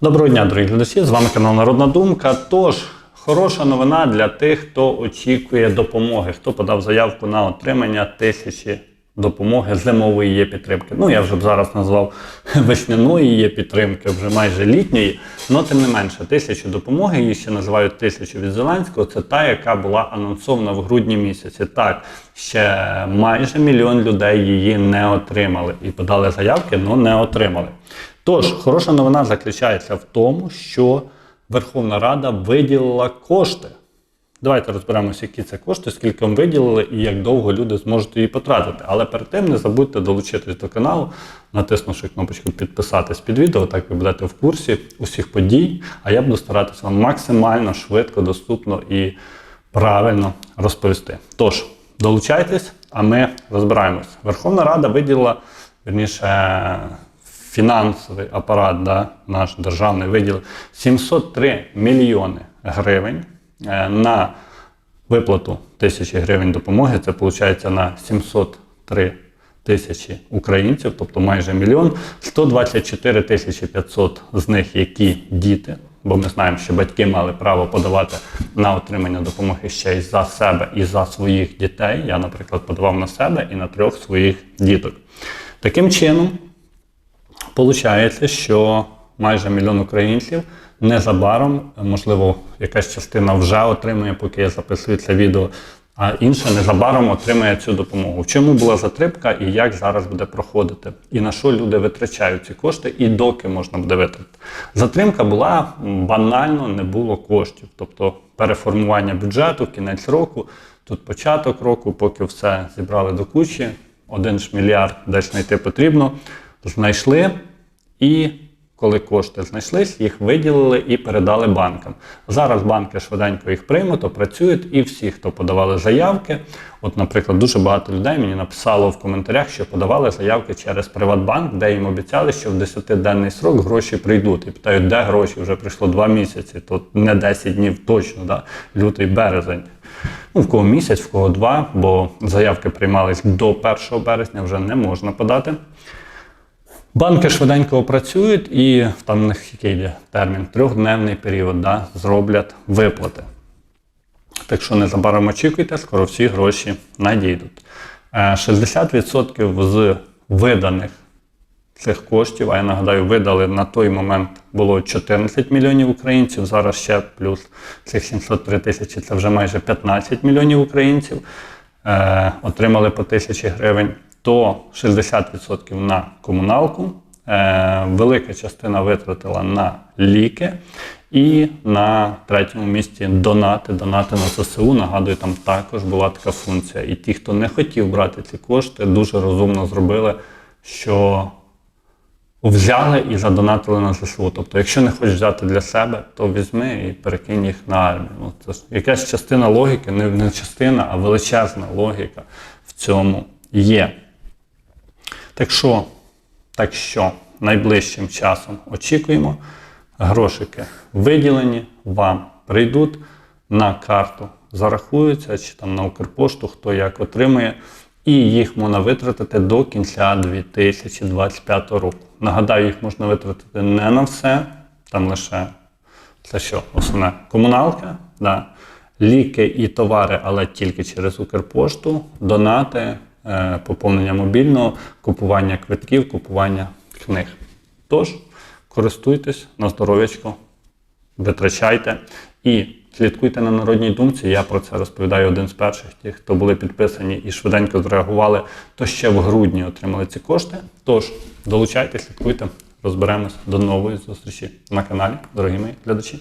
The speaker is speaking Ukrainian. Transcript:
Доброго дня, дорогі глядачі! З вами канал Народна Думка. Тож, хороша новина для тих, хто очікує допомоги, хто подав заявку на отримання тисячі допомоги зимової є підтримки. Ну, я вже б зараз назвав весняної є підтримки, вже майже літньої. але тим не менше, тисячу допомоги, її ще називають тисячу від Зеленського. Це та, яка була анонсована в грудні місяці. Так, ще майже мільйон людей її не отримали і подали заявки, але не отримали. Тож, хороша новина заключається в тому, що Верховна Рада виділила кошти. Давайте розберемося, які це кошти, скільки вам виділили і як довго люди зможуть її потратити. Але перед тим не забудьте долучитись до каналу, натиснувши кнопочку підписатись під відео, так ви будете в курсі усіх подій. А я буду старатися вам максимально швидко, доступно і правильно розповісти. Тож, долучайтесь, а ми розбираємось. Верховна Рада виділила, верніше, фінансовий апарат, да, наш державний виділив 703 мільйони гривень е, на виплату тисячі гривень допомоги. Це виходить на 703 тисячі українців, тобто майже мільйон. 124 тисячі 500 з них, які діти. Бо ми знаємо, що батьки мали право подавати на отримання допомоги ще й за себе і за своїх дітей. Я, наприклад, подавав на себе і на трьох своїх діток. Таким чином, Получається, що майже мільйон українців незабаром, можливо, якась частина вже отримує, поки я записую це відео, а інша незабаром отримає цю допомогу. В чому була затримка і як зараз буде проходити, і на що люди витрачають ці кошти, і доки можна буде витратити. Затримка була банально, не було коштів, тобто переформування бюджету, кінець року, тут початок року, поки все зібрали до кучі, один ж мільярд десь знайти потрібно знайшли, і коли кошти знайшлись, їх виділили і передали банкам. Зараз банки швиденько їх приймуть, опрацюють, і всі, хто подавали заявки, от, наприклад, дуже багато людей мені написало в коментарях, що подавали заявки через Приватбанк, де їм обіцяли, що в 10-денний срок гроші прийдуть. І питають, де гроші вже прийшло 2 місяці, то не 10 днів точно, да? лютий березень. Ну, в кого місяць, в кого два, бо заявки приймались до 1 березня, вже не можна подати. Банки швиденько опрацюють і там в них який йде термін, трьохдневний період, да, зроблять виплати. Так що незабаром очікуйте, скоро всі гроші надійдуть. Е, 60% з виданих цих коштів, а я нагадаю, видали на той момент було 14 мільйонів українців, зараз ще плюс цих 703 тисячі, це вже майже 15 мільйонів українців, е, отримали по тисячі гривень, то 60% на комуналку, е, велика частина витратила на ліки. І на третьому місці донати, донати на ЗСУ. Nагадую, там також була така функція. І ті, хто не хотів брати ці кошти, дуже розумно зробили, що взяли і задонатили на ЗСУ. Тобто, якщо не хочеш взяти для себе, то візьми і перекинь їх на армію. Ну, це ж якась частина логіки, не частина, а величезна логіка в цьому є. Так що, так що найближчим часом очікуємо. Грошики виділені, вам прийдуть на карту, зарахуються чи там на Укрпошту, хто як отримує, і їх можна витратити до кінця 2025 року. Нагадаю, їх можна витратити не на все, там лише це що, основне комуналка, да, ліки і товари, але тільки через Укрпошту, донати, поповнення мобільного, купування квитків, купування книг. Тож, користуйтесь на здоров'ячко, витрачайте і слідкуйте на народній думці. Я про це розповідаю один з перших. Ті, хто були підписані і швиденько зреагували, то ще в грудні отримали ці кошти. Тож долучайте, слідкуйте, розберемось. До нової зустрічі на каналі, дорогі мої глядачі.